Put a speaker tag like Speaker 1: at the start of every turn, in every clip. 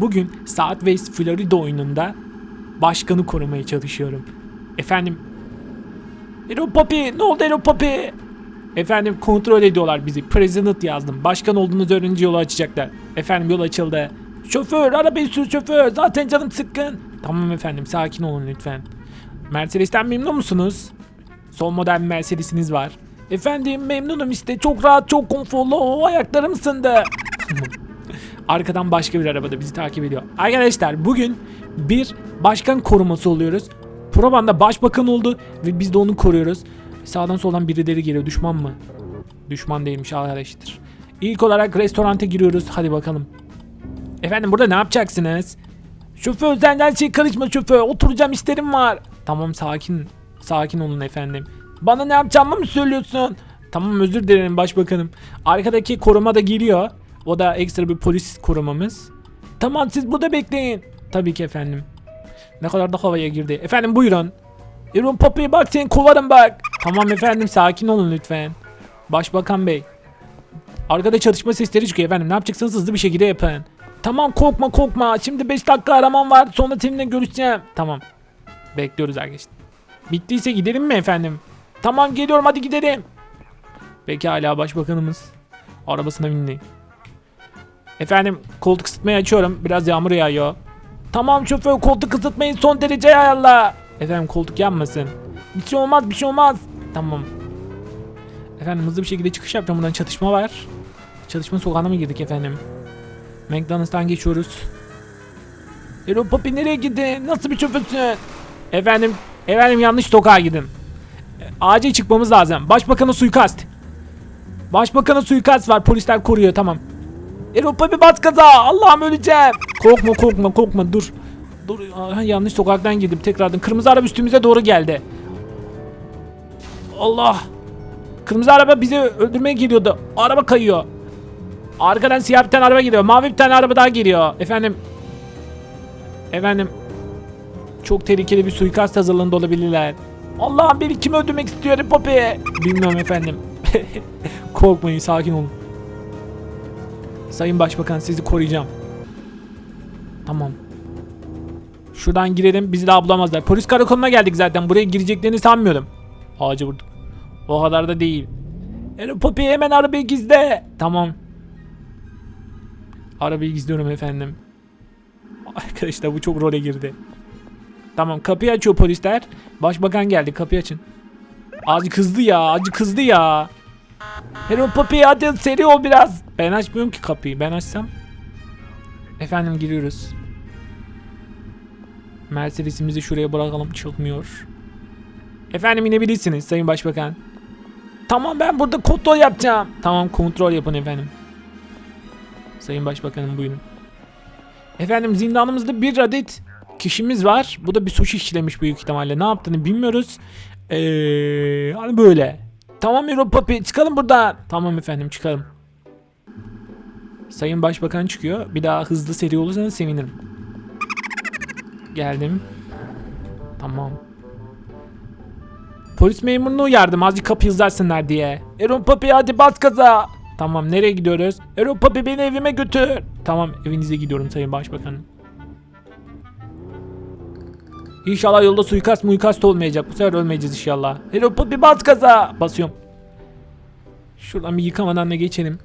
Speaker 1: Bugün Southwest Florida oyununda başkanı korumaya çalışıyorum. Efendim Ero Papi ne oldu Ero Papi? Efendim kontrol ediyorlar bizi. President yazdım. Başkan olduğunuzu öğrenince yolu açacaklar. Efendim yol açıldı. Şoför arabayı sür şoför. Zaten canım sıkkın. Tamam efendim sakin olun lütfen. Mercedes'ten memnun musunuz? Son model Mercedes'iniz var. Efendim memnunum işte. Çok rahat, çok konforlu. O ayaklarım ısındı. Arkadan başka bir arabada bizi takip ediyor. Arkadaşlar bugün bir başkan koruması oluyoruz. Probanda başbakan oldu ve biz de onu koruyoruz. Sağdan soldan birileri geliyor. Düşman mı? Düşman değilmiş arkadaşlar. İlk olarak restoranta giriyoruz. Hadi bakalım. Efendim burada ne yapacaksınız? Şoför senden şey karışma şoför. Oturacağım isterim var. Tamam sakin. Sakin olun efendim. Bana ne yapacağımı mı söylüyorsun? Tamam özür dilerim başbakanım. Arkadaki koruma da geliyor. O da ekstra bir polis korumamız. Tamam siz burada bekleyin. Tabii ki efendim. Ne kadar da havaya girdi. Efendim buyurun. Erol Papi'ye bak seni kovarım bak. Tamam efendim sakin olun lütfen. Başbakan bey. Arkada çatışma sesleri çıkıyor efendim. Ne yapacaksınız hızlı bir şekilde yapın. Tamam korkma korkma. Şimdi 5 dakika aramam var. Sonra seninle görüşeceğim. Tamam. Bekliyoruz arkadaşlar. Bittiyse gidelim mi efendim? Tamam geliyorum hadi gidelim. Peki hala başbakanımız. Arabasına bindi. Efendim koltuk ısıtmayı açıyorum. Biraz yağmur yağıyor. Tamam şoför koltuk ısıtmayı son derece ayarla. Efendim koltuk yanmasın. Bir şey olmaz bir şey olmaz. Tamam. Efendim hızlı bir şekilde çıkış yapacağım. Buradan çatışma var. Çatışma sokağına mı girdik efendim? McDonald's'tan geçiyoruz. Ero Papi nereye gitti? Nasıl bir şoförsün? Efendim, efendim yanlış sokağa gidin. E, Acil çıkmamız lazım. Başbakanın suikast. Başbakanın suikast var. Polisler koruyor tamam. Ero Papi bas kaza. Allah'ım öleceğim. Korkma korkma korkma dur. Dur Aa, yanlış sokaktan girdim tekrardan. Kırmızı araba üstümüze doğru geldi. Allah. Kırmızı araba bizi öldürmeye geliyordu. Araba kayıyor. Arkadan siyah bir tane araba geliyor. Mavi bir tane araba daha geliyor. Efendim. Efendim. Çok tehlikeli bir suikast hazırlığında olabilirler. Allah'ım beni kim öldürmek istiyor Poppy? Bilmiyorum efendim. Korkmayın sakin olun. Sayın Başbakan sizi koruyacağım. Tamam. Şuradan girelim bizi daha bulamazlar. Polis karakoluna geldik zaten. Buraya gireceklerini sanmıyordum. Ağacı vurduk. O kadar da değil. Ero Poppy hemen arabayı gizle. Tamam. Arabayı gizliyorum efendim. Arkadaşlar bu çok role girdi. Tamam kapıyı açıyor polisler. Başbakan geldi kapıyı açın. Azıcık hızlı ya azıcık hızlı ya. Hello Poppy hadi seri ol biraz. Ben açmıyorum ki kapıyı ben açsam. Efendim giriyoruz. Mercedes'imizi şuraya bırakalım çıkmıyor. Efendim inebilirsiniz Sayın Başbakan. Tamam ben burada kontrol yapacağım. Tamam kontrol yapın efendim. Sayın Başbakanım buyurun. Efendim zindanımızda bir adet kişimiz var. Bu da bir suç işlemiş büyük ihtimalle. Ne yaptığını bilmiyoruz. Eee hani böyle. Tamam Euro Papi çıkalım buradan. Tamam efendim çıkalım. Sayın Başbakan çıkıyor. Bir daha hızlı seri olursanız sevinirim. Geldim. Tamam. Polis memurunu uyardım azıcık kapıyı hızlarsınlar diye. Erol Papi hadi bas gaza. Tamam nereye gidiyoruz? Erol Papi beni evime götür. Tamam evinize gidiyorum sayın başbakanım. İnşallah yolda suikast muikast olmayacak. Bu sefer ölmeyeceğiz inşallah. Erol Papi bas gaza. Basıyorum. Şuradan bir yıkamadan da geçelim.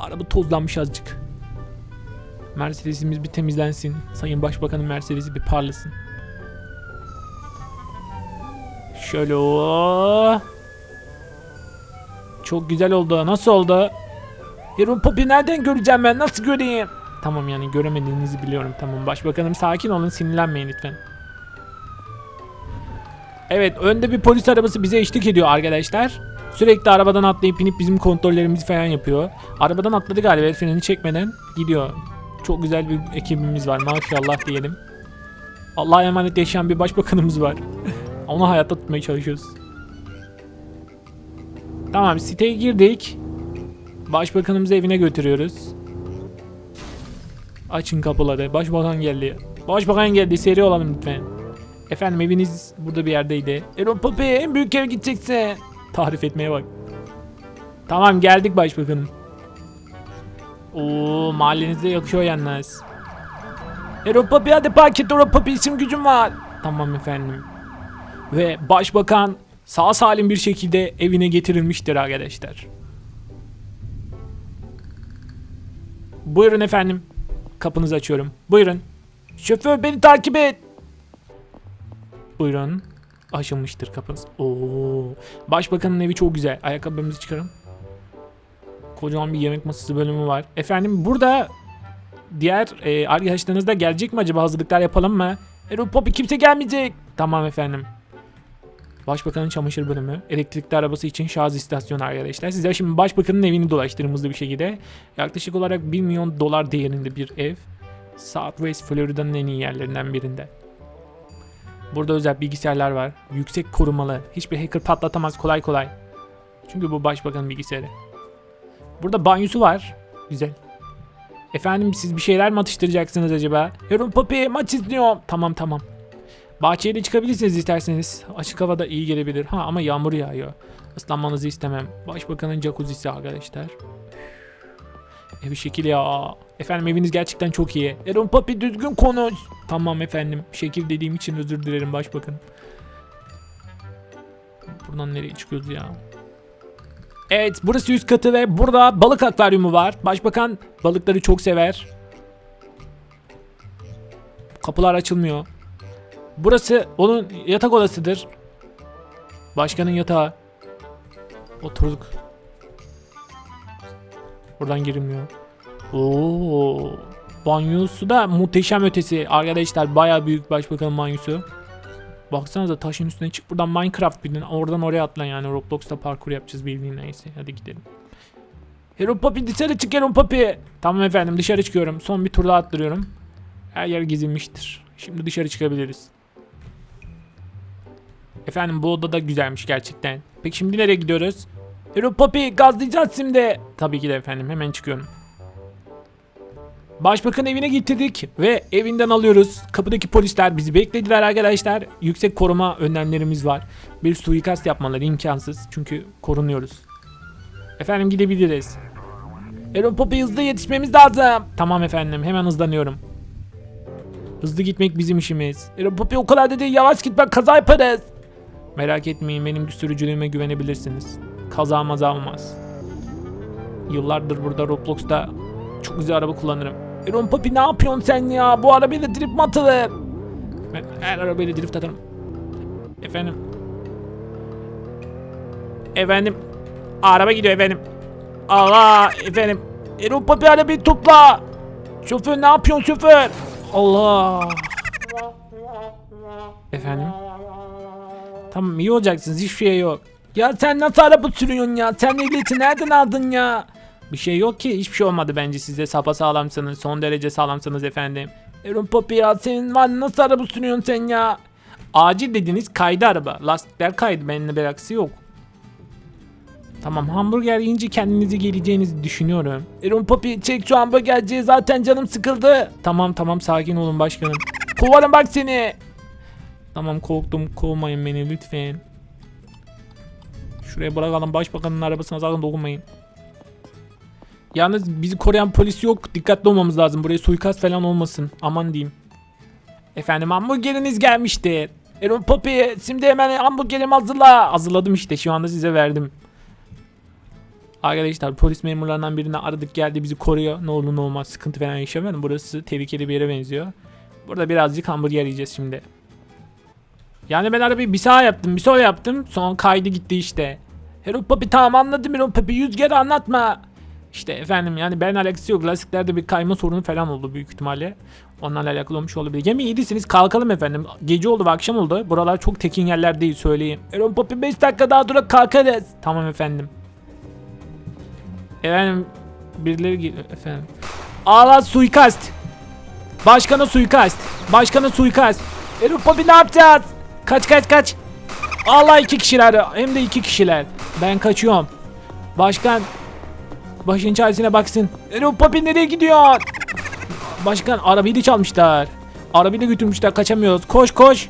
Speaker 1: Araba tozlanmış azıcık. Mercedes'imiz bir temizlensin. Sayın Başbakanın Mercedes'i bir parlasın. Şöyle o. Çok güzel oldu. Nasıl oldu? Hero Poppy nereden göreceğim ben? Nasıl göreyim? Tamam yani göremediğinizi biliyorum. Tamam başbakanım sakin olun sinirlenmeyin lütfen. Evet önde bir polis arabası bize eşlik ediyor arkadaşlar. Sürekli arabadan atlayıp inip bizim kontrollerimizi falan yapıyor. Arabadan atladı galiba freni çekmeden gidiyor. Çok güzel bir ekibimiz var maşallah diyelim. Allah'a emanet yaşayan bir başbakanımız var. Onu hayatta tutmaya çalışıyoruz. Tamam siteye girdik. Başbakanımızı evine götürüyoruz. Açın kapıları. Başbakan geldi. Başbakan geldi. Seri olalım lütfen. Efendim eviniz burada bir yerdeydi. Erol Papi en büyük eve gideceksin. Tarif etmeye bak. Tamam geldik başbakanım. Oo mahallenizde yakıyor yalnız. Europa bir hadi paket Europa bir isim gücüm var. Tamam efendim. Ve başbakan sağ salim bir şekilde evine getirilmiştir arkadaşlar. Buyurun efendim. Kapınızı açıyorum. Buyurun. Şoför beni takip et. Buyurun. Açılmıştır kapınız. Oo. Başbakanın evi çok güzel. Ayakkabılarımızı çıkarın. Kocaman bir yemek masası bölümü var. Efendim burada diğer e, arkadaşlarınız da gelecek mi acaba? Hazırlıklar yapalım mı? Erol Poppy kimse gelmeyecek. Tamam efendim. Başbakanın çamaşır bölümü. Elektrikli arabası için şarj istasyonu arkadaşlar. Size şimdi başbakanın evini dolaştırırım hızlı bir şekilde. Yaklaşık olarak 1 milyon dolar değerinde bir ev. Southwest Florida'nın en iyi yerlerinden birinde. Burada özel bilgisayarlar var. Yüksek korumalı. Hiçbir hacker patlatamaz kolay kolay. Çünkü bu başbakanın bilgisayarı. Burada banyosu var. Güzel. Efendim siz bir şeyler mi atıştıracaksınız acaba? Heron Poppy maç izliyorum. Tamam tamam. Bahçeye de çıkabilirsiniz isterseniz. Açık havada iyi gelebilir. Ha ama yağmur yağıyor. Islanmanızı istemem. Başbakanın jacuzzi'si arkadaşlar. Evi şekil ya. Efendim eviniz gerçekten çok iyi. Heron Poppy düzgün konuş. Tamam efendim. Şekil dediğim için özür dilerim başbakan. Buradan nereye çıkıyoruz ya? Evet burası üst katı ve burada balık akvaryumu var. Başbakan balıkları çok sever. Kapılar açılmıyor. Burası onun yatak odasıdır. Başkanın yatağı. Oturduk. Buradan girilmiyor. Oo. Banyosu da muhteşem ötesi. Arkadaşlar baya büyük başbakanın banyosu. Baksanıza taşın üstüne çık buradan Minecraft bildin. Oradan oraya atlan yani Roblox'ta parkur yapacağız bildiğin neyse. Hadi gidelim. Hero Papi dışarı çık Hero Papi. Tamam efendim dışarı çıkıyorum. Son bir tur daha attırıyorum. Her yer gizlenmiştir. Şimdi dışarı çıkabiliriz. Efendim bu oda da güzelmiş gerçekten. Peki şimdi nereye gidiyoruz? Hero Papi gazlayacağız şimdi. Tabii ki de efendim hemen çıkıyorum. Başbakan evine getirdik ve evinden alıyoruz. Kapıdaki polisler bizi beklediler arkadaşlar. Yüksek koruma önlemlerimiz var. Bir suikast yapmaları imkansız çünkü korunuyoruz. Efendim gidebiliriz. Aaron Poppy hızlı yetişmemiz lazım. Tamam efendim hemen hızlanıyorum. Hızlı gitmek bizim işimiz. Aaron Poppy o kadar dedi yavaş git bak kaza yaparız. Merak etmeyin benim sürücülüğüme güvenebilirsiniz. Kaza maza olmaz. Yıllardır burada Roblox'ta çok güzel araba kullanırım. Aaron Papi ne yapıyorsun sen ya? Bu arabayla drift mi atılır? Ben her arabayla drift atarım. Efendim. Efendim. Araba gidiyor efendim. Allah efendim. Aaron Papi arabayı topla. Şoför ne yapıyorsun şoför? Allah. Efendim. Tamam iyi olacaksınız hiçbir şey yok. Ya sen nasıl araba sürüyorsun ya? Sen ehliyeti nereden aldın ya? Bir şey yok ki hiçbir şey olmadı bence size sapa sağlamsınız son derece sağlamsınız efendim. Aaron Poppy ya senin var nasıl araba sürüyorsun sen ya? Acil dediniz kaydı araba. Lastikler kaydı benimle bir aksi yok. Tamam hamburger yiyince kendinizi geleceğinizi düşünüyorum. Aaron Poppy çek şu hamburgerciye zaten canım sıkıldı. Tamam tamam sakin olun başkanım. Kovarım bak seni. Tamam korktum kovmayın beni lütfen. Şuraya bırakalım başbakanın arabasına sakın dokunmayın. Yalnız bizi koruyan polis yok. Dikkatli olmamız lazım. Buraya suikast falan olmasın. Aman diyeyim. Efendim hamburgeriniz gelmişti. Aaron Poppy şimdi hemen hamburgerimi hazırla. Hazırladım işte şu anda size verdim. Arkadaşlar polis memurlarından birini aradık geldi bizi koruyor. Ne olur ne olmaz sıkıntı falan yaşamayalım. Burası tehlikeli bir yere benziyor. Burada birazcık hamburger yiyeceğiz şimdi. Yani ben arabayı bir sağa yaptım bir sola yaptım. Son kaydı gitti işte. Hero Poppy tamam anladım Hero Poppy yüz kere anlatma. İşte efendim yani ben alakası yok. Lastiklerde bir kayma sorunu falan oldu büyük ihtimalle. Onlarla alakalı olmuş olabilir. Gemi iyiysiniz kalkalım efendim. Gece oldu ve akşam oldu. Buralar çok tekin yerler değil söyleyeyim. Aaron Poppy 5 dakika daha durup kalkarız. Tamam efendim. Efendim birileri geliyor efendim. Allah suikast. Başkana suikast. Başkana suikast. Aaron Poppy ne yapacağız? Kaç kaç kaç. Allah iki kişiler hem de iki kişiler. Ben kaçıyorum. Başkan Başın çaresine baksın. Aaron Papi nereye gidiyor? Başkan arabayı da çalmışlar. Arabayı da götürmüşler kaçamıyoruz. Koş koş.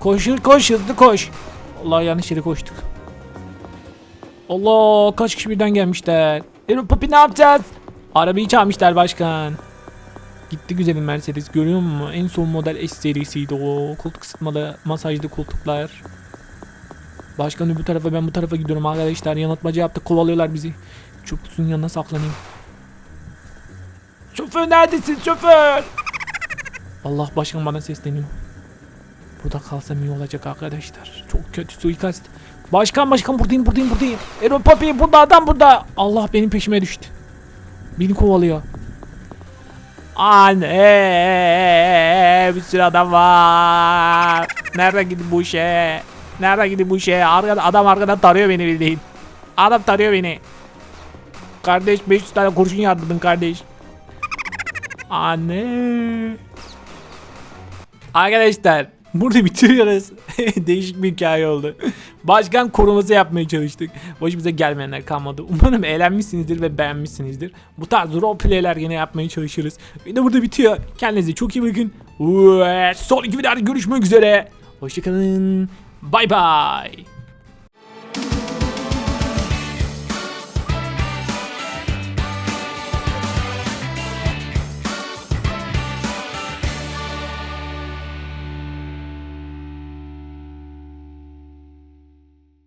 Speaker 1: Koşur koş hızlı koş. Allah yanlış yere koştuk. Allah kaç kişi birden gelmişler. Aaron Papi ne yapacağız? Arabayı çalmışlar başkan. Gitti güzelim Mercedes görüyor musun? En son model S serisiydi o. Koltuk ısıtmalı, masajlı koltuklar. Başkan öbür tarafa ben bu tarafa gidiyorum arkadaşlar. Yanıltmaca yaptık kovalıyorlar bizi. Çöpçüsünün yanına saklanayım. Şoför neredesin şoför? Allah başkan bana sesleniyor. Burada kalsam iyi olacak arkadaşlar. Çok kötü suikast. Başkan başkan buradayım buradayım buradayım. Ero Papi burada adam burada. Allah benim peşime düştü. Beni kovalıyor. Anne bir sürü adam var. Nerede gidin bu işe? Nerede gidin bu işe? Arkada, adam arkadan tarıyor beni bildiğin. Adam tarıyor beni. Kardeş 500 tane kurşun yardımın kardeş. Anne. Arkadaşlar burada bitiriyoruz. Değişik bir hikaye oldu. Başkan koruması yapmaya çalıştık. Başımıza gelmeyenler kalmadı. Umarım eğlenmişsinizdir ve beğenmişsinizdir. Bu tarz roleplay'ler yine yapmaya çalışırız. Video burada bitiyor. Kendinize çok iyi bakın. Ve Sonraki videoda görüşmek üzere. Hoşçakalın. Bay bay.